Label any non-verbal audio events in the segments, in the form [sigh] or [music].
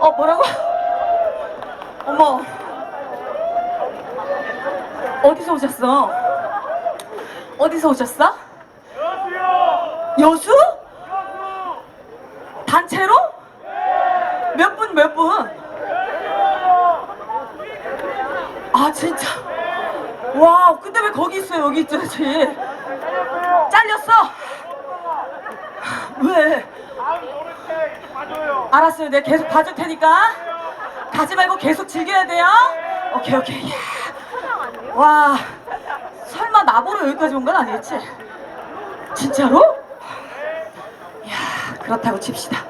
어 뭐라고? 어머 어디서 오셨어? 어디서 오셨어? 여수? 단체로? 몇 분, 몇 분? 아, 진짜. 와, 근데 왜 거기 있어요? 여기 있죠지 잘렸어? 왜? 알았어요. 내가 계속 봐줄 테니까. 가지 말고 계속 즐겨야 돼요. 오케이, 오케이. 야. 와, 설마 나보러 여기까지 온 건 아니겠지? 진짜로? 야, 그렇다고 칩시다.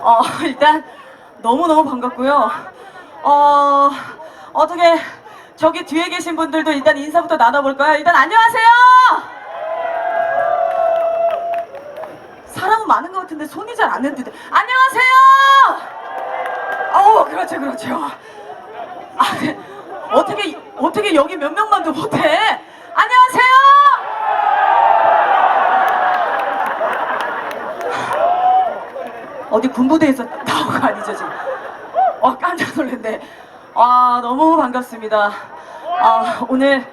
어, 일단 너무너무 반갑고요. 어, 어떻게 저기 뒤에 계신 분들도 일단 인사부터 나눠볼까요? 일단 안녕하세요! 사람은 많은 것 같은데 손이 잘 안 흔드네. 안녕하세요! 어, 그렇죠, 그렇죠. 아, 네. 어떻게, 어떻게 여기 몇 명만도 못해? 안녕하세요! 어디 군부대에서 나온 거 아니죠 지금? 와 깜짝 놀랐네. 아 너무 반갑습니다. 아 오늘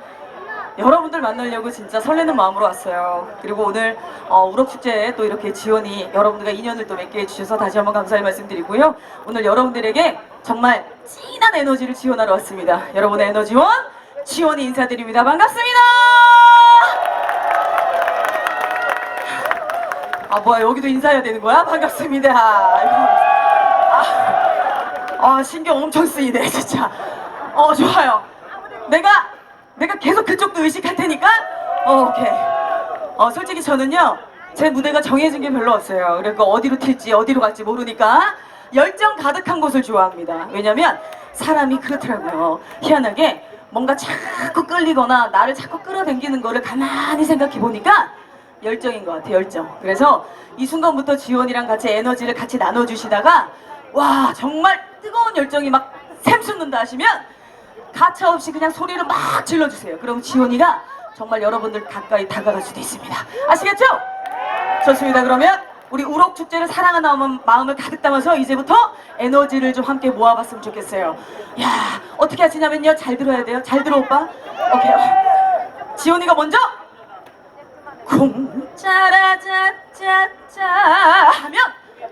여러분들 만나려고 진짜 설레는 마음으로 왔어요. 그리고 오늘 어, 우럭 축제에 또 이렇게 지원이 여러분들과 인연을 또 맺게 해주셔서 다시 한번 감사의 말씀드리고요. 오늘 여러분들에게 정말 진한 에너지를 지원하러 왔습니다. 여러분의 에너지원 지원이 인사드립니다. 반갑습니다. 아 뭐야 여기도 인사해야 되는 거야? 반갑습니다. 아, 아 신경 엄청 쓰이네 진짜. 어 좋아요. 내가 내가 계속 그쪽도 의식할 테니까. 어, 오케이. 어 솔직히 저는요 제 무대가 정해진 게 별로 없어요. 그러니까 어디로 튈지 어디로 갈지 모르니까 열정 가득한 곳을 좋아합니다. 왜냐면 사람이 그렇더라고요. 희한하게 뭔가 자꾸 끌리거나 나를 자꾸 끌어당기는 거를 가만히 생각해 보니까 열정인 것 같아 열정 그래서 이 순간부터 지원이랑 같이 에너지를 같이 나눠주시다가 와 정말 뜨거운 열정이 막 샘솟는다 하시면 가차 없이 그냥 소리를 막 질러주세요. 그럼 지원이가 정말 여러분들 가까이 다가갈 수도 있습니다. 아시겠죠? 좋습니다. 그러면 우리 우럭 축제를 사랑하는 마음- 마음을 가득 담아서 이제부터 에너지를 좀 함께 모아봤으면 좋겠어요. 야 어떻게 하시냐면요. 잘 들어야 돼요. 잘 들어 오빠. 오케이. 지원이가 먼저 콩짜라짜짜짜 하면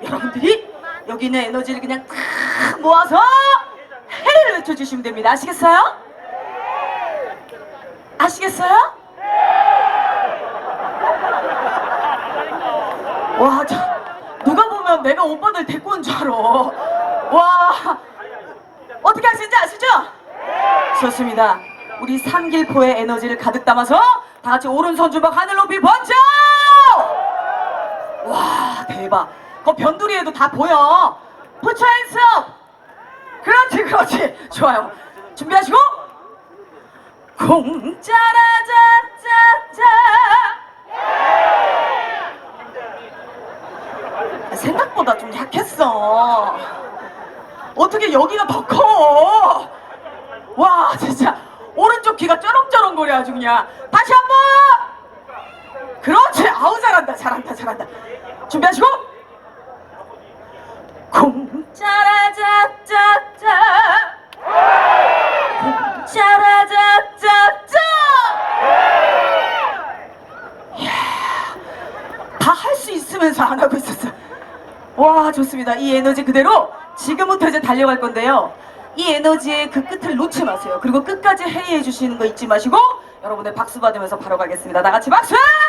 여러분들이 여기 있는 에너지를 그냥 탁 모아서 해를 외쳐주시면 됩니다. 아시겠어요? 아시겠어요? 와, 저, 누가 보면 내가 오빠들 데리고 온 줄 알아. 와, 어떻게 하시는지 아시죠? 좋습니다. 우리 삼길포의 에너지를 가득 담아서 다 같이 오른손 주먹 하늘 높이 번져! 와 대박. 그 변두리에도 다 보여. Put your. 그렇지 그렇지. 좋아요. 준비하시고 공짜라자짜짜 생각보다 좀 약했어. 어떻게 여기가 더 커? 와 진짜 오른쪽 귀가 쩌렁쩌렁거려 아주 그냥 다시 한번 그렇지 아우 잘한다 잘한다 잘한다 준비하시고 안 하고 있었어. 와 좋습니다. 이 에너지 그대로 지금부터 이제 달려갈 건데요. 이 에너지의 그 끝을 놓지 마세요. 그리고 끝까지 회의해 주시는 거 잊지 마시고 여러분의 박수 받으면서 바로 가겠습니다. 다 같이 박수 박수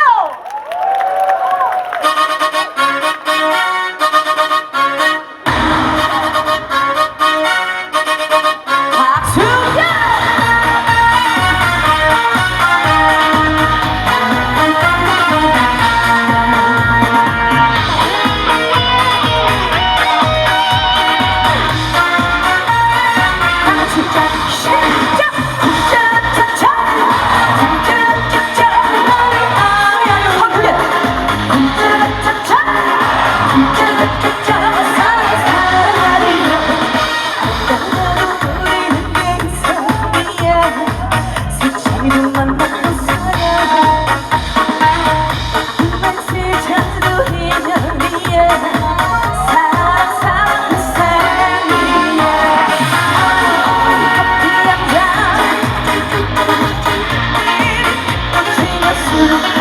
Thank you.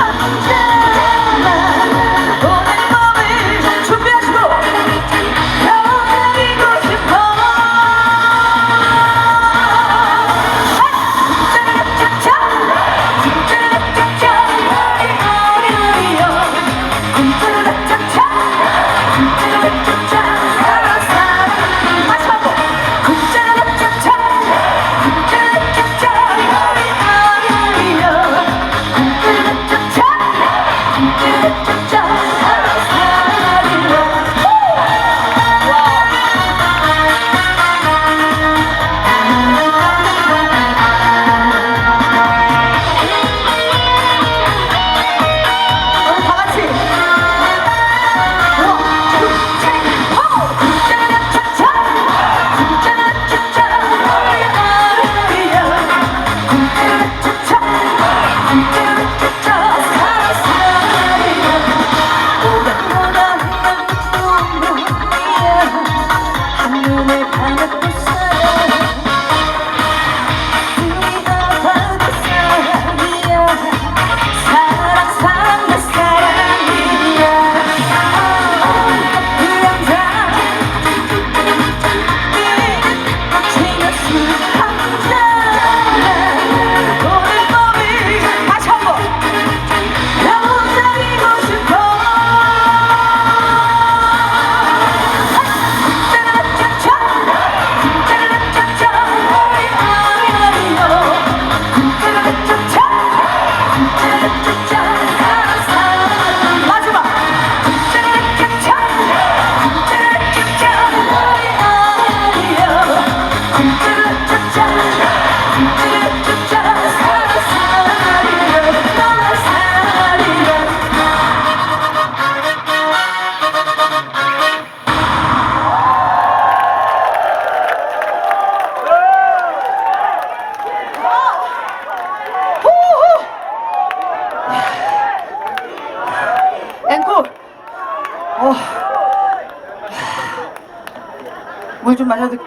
좀 마셔도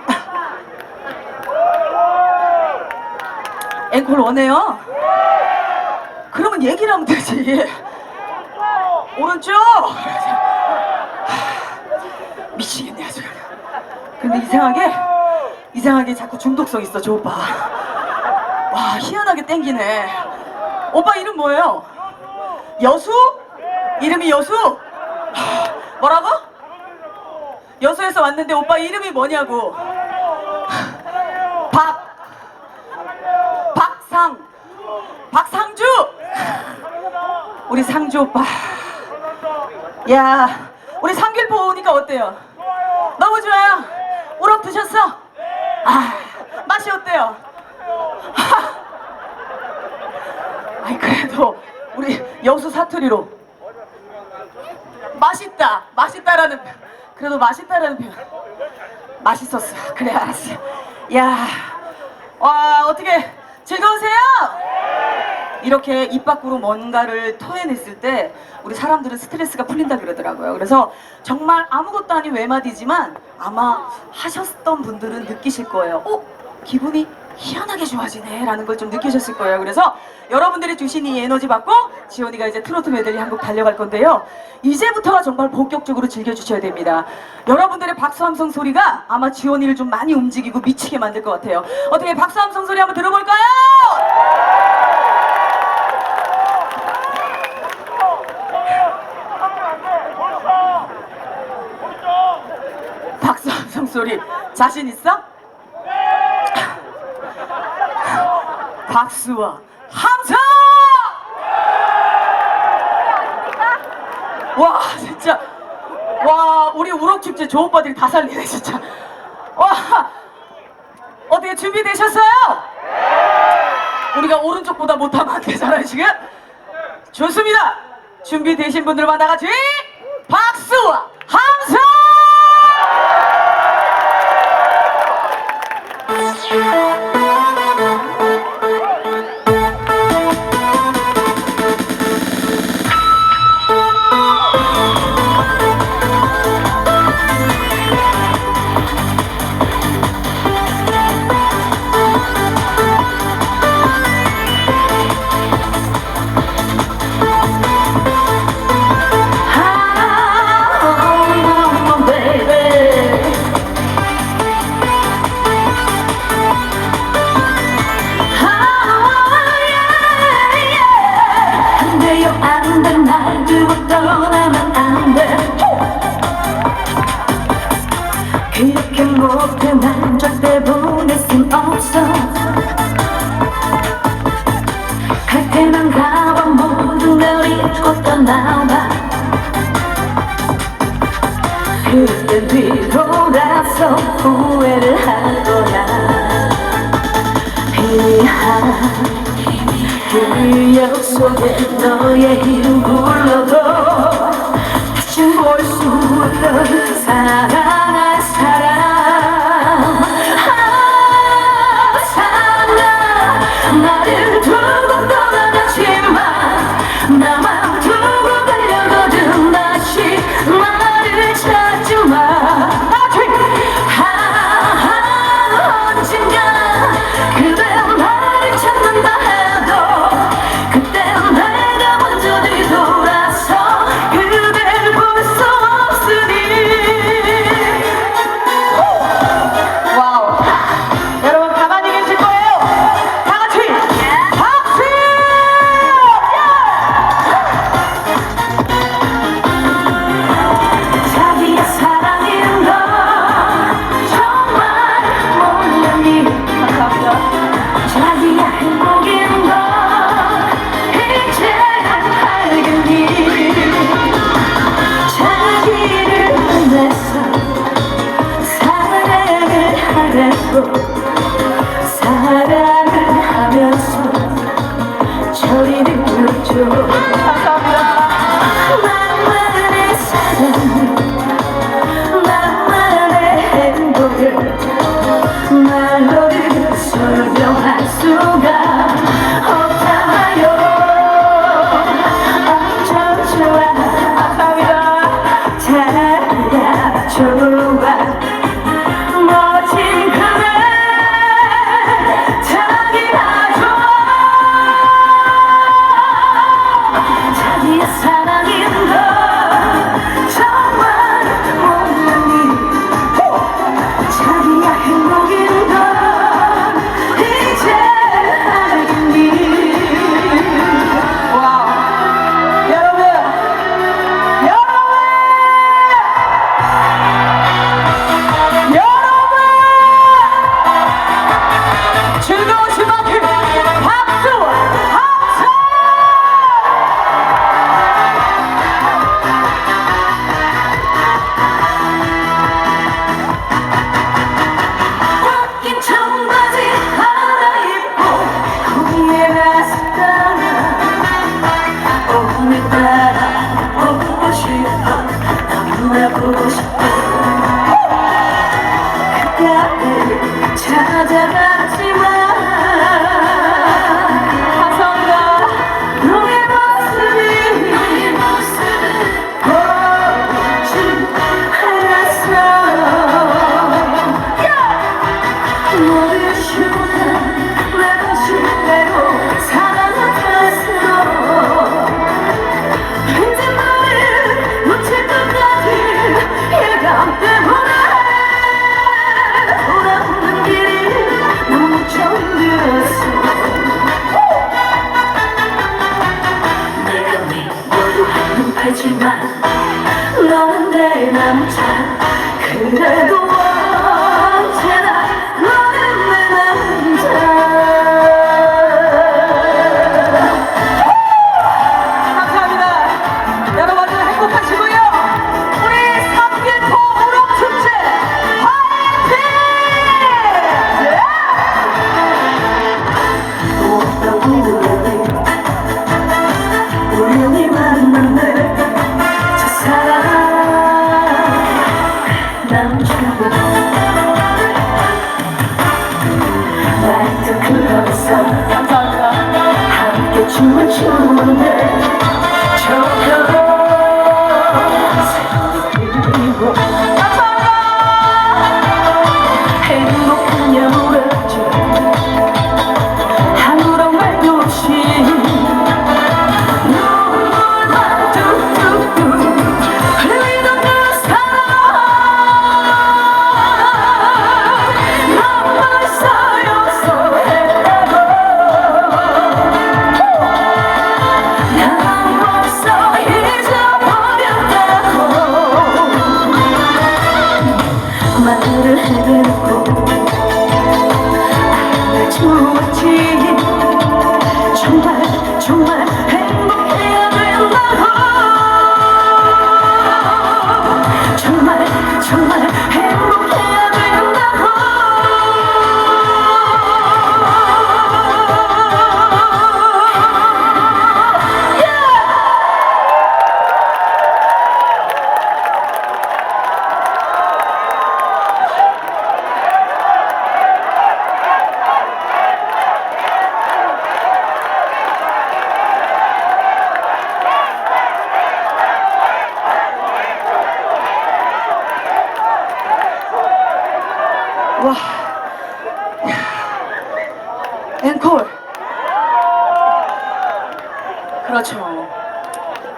앵콜 원해요? 그러면 얘기를 하면 되지 오른쪽 미치겠네 아주. 근데 이상하게 이상하게 자꾸 중독성 있어 저 오빠 와 희한하게 땡기네 오빠 이름 뭐예요? 여수? 이름이 여수? 하, 뭐라고? 여수에서 왔는데 오빠 이름이 뭐냐고. 박. 박상. 박상주. 우리 상주 오빠. 야 우리 상길포 오니까 어때요? 너무 좋아요? 우럭 드셨어? 아 맛이 어때요? 아이 그래도 우리 여수 사투리로. 맛있다 맛있다라는 표- 그래도 맛있다라는 표현 맛있었어 그래 알았어 야 와 어떻게 즐거우세요? 이렇게 입 밖으로 뭔가를 토해냈을 때 우리 사람들은 스트레스가 풀린다 그러더라고요. 그래서 정말 아무것도 아닌 외마디지만 아마 하셨던 분들은 느끼실 거예요. 어? 기분이 희한하게 좋아지네 라는 걸 좀 느끼셨을 거예요. 그래서 여러분들이 주신 이 에너지 받고 지원이가 이제 트로트 메들리 한곡 달려갈 건데요. 이제부터가 정말 본격적으로 즐겨주셔야 됩니다. 여러분들의 박수 함성 소리가 아마 지원이를 좀 많이 움직이고 미치게 만들 것 같아요. 어떻게 박수 함성 소리 한번 들어볼까요? 박수 함성 소리 자신 있어? 박수와 함성! 와 진짜 와 우리 우럭축제 조 오빠들이 다 살리네 진짜 와 어떻게 준비되셨어요? 우리가 오른쪽보다 못하면 안 되잖아요 지금 좋습니다 준비되신 분들만 다 같이 박수와 함성!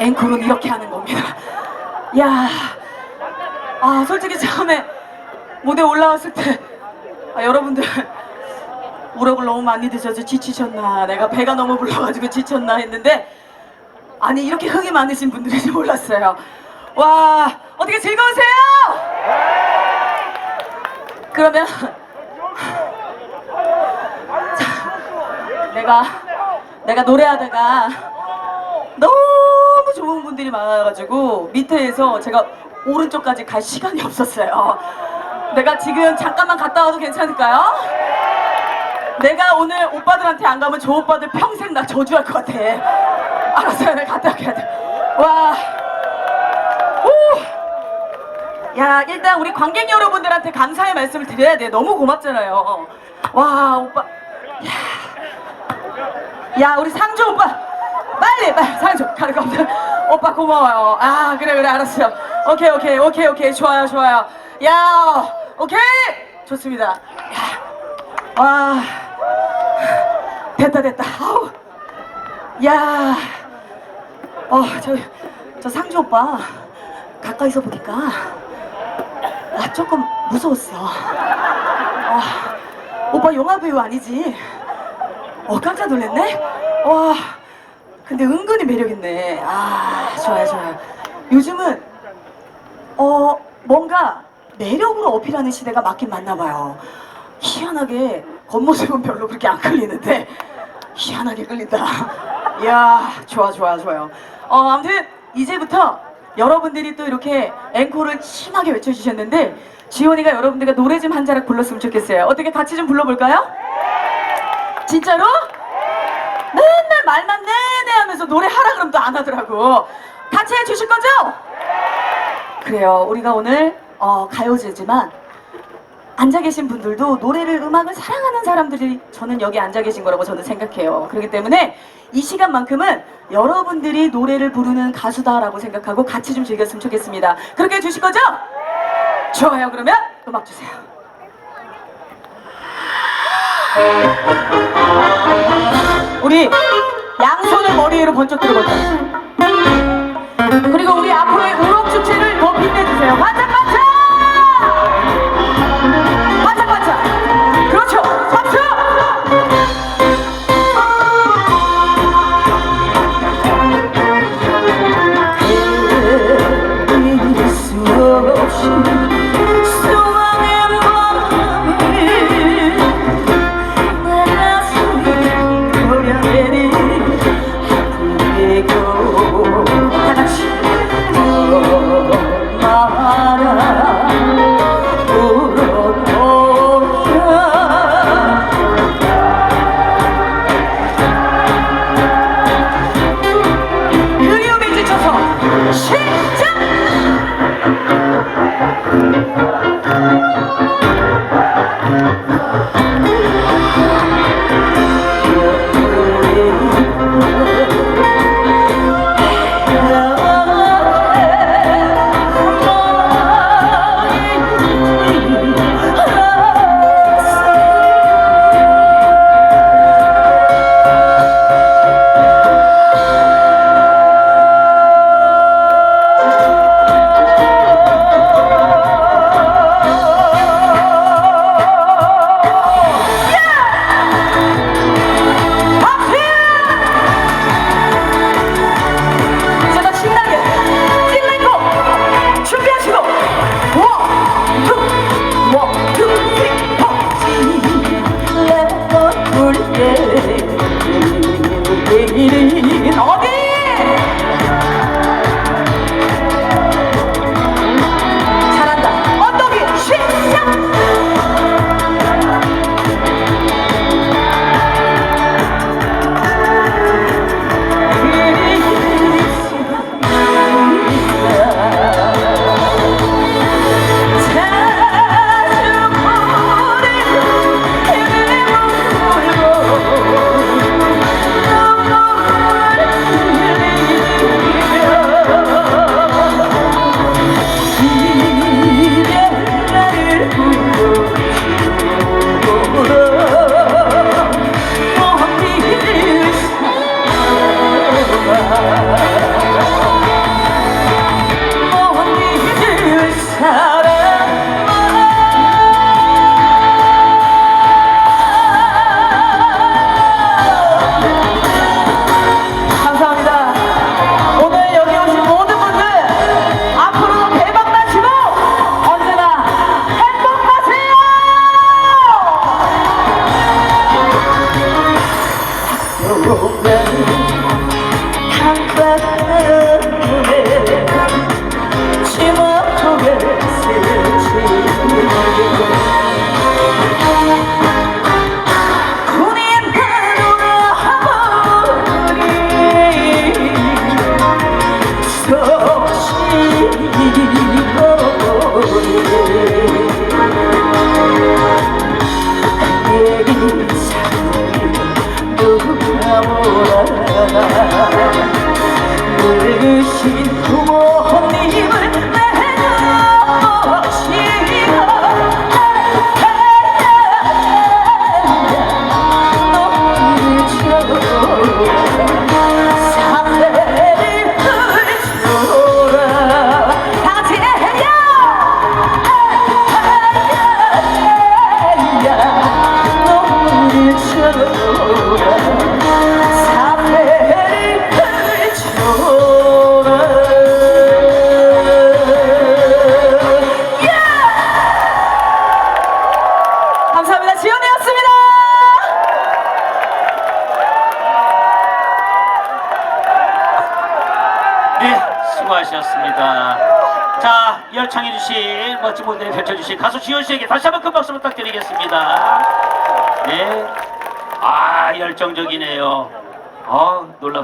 앵콜은 이렇게 하는 겁니다. 야. 아, 솔직히 처음에 무대 올라왔을 때 아, 여러분들 우럭을 너무 많이 드셔서 지치셨나 내가 배가 너무 불러가지고 지쳤나 했는데 아니 이렇게 흥이 많으신 분들인지 [laughs] 몰랐어요. 와 어떻게 즐거우세요? 그러면 [laughs] 자, 내가 내가 노래하다가 너무 좋은 분들이 많아가지고 밑에에서 제가 오른쪽까지 갈 시간이 없었어요. 내가 지금 잠깐만 갔다 와도 괜찮을까요? 내가 오늘 오빠들한테 안 가면 저 오빠들 평생 나 저주할 것 같아. 알았어요, 내가 갔다 올게. 와, 오. 야, 일단 우리 관객 여러분들한테 감사의 말씀을 드려야 돼. 너무 고맙잖아요. 와, 오빠. 야, 야 우리 상조 오빠. 빨리, 빨리, 상조. 가는 겁니다. 오빠 고마워요. 아, 그래, 그래, 알았어요. 오케이, 오케이, 오케이, 오케이. 좋아요, 좋아요. 야, 오케이! 좋습니다. 야, 와. 됐다, 됐다. 아우. 야. 어, 저, 저 상조 오빠. 가까이서 보니까. 아, 조금 무서웠어. 아, 오빠 영화 배우 아니지? 어, 깜짝 놀랐네? 와, 근데 은근히 매력있네. 아, 좋아요, 좋아요. 요즘은, 어, 뭔가 매력으로 어필하는 시대가 맞긴 맞나 봐요. 희한하게 겉모습은 별로 그렇게 안 끌리는데, 희한하게 끌린다. [laughs] 이야, 좋아, 좋아, 좋아요. 어, 아무튼, 이제부터 여러분들이 또 이렇게 앵콜을 심하게 외쳐주셨는데, 지원이가 여러분들과 노래 좀 한 자락 불렀으면 좋겠어요. 어떻게 같이 좀 불러볼까요? 진짜로? 맨날 말만 내내 하면서 노래하라 그러면 또안 하더라고. 같이 해주실 거죠? 그래요. 우리가 오늘 어, 가요제지만 앉아 계신 분들도 노래를 음악을 사랑하는 사람들이 저는 여기 앉아 계신 거라고 저는 생각해요. 그렇기 때문에 이 시간만큼은 여러분들이 노래를 부르는 가수다라고 생각하고 같이 좀 즐겼으면 좋겠습니다. 그렇게 해주실 거죠? 좋아요. 그러면 음악 주세요. 우리 양손을 머리 위로 번쩍 들어보자. 그리고 우리 앞으로의 우럭 축제를 더 빛내주세요. 반짝반짝!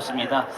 놀랍습니다.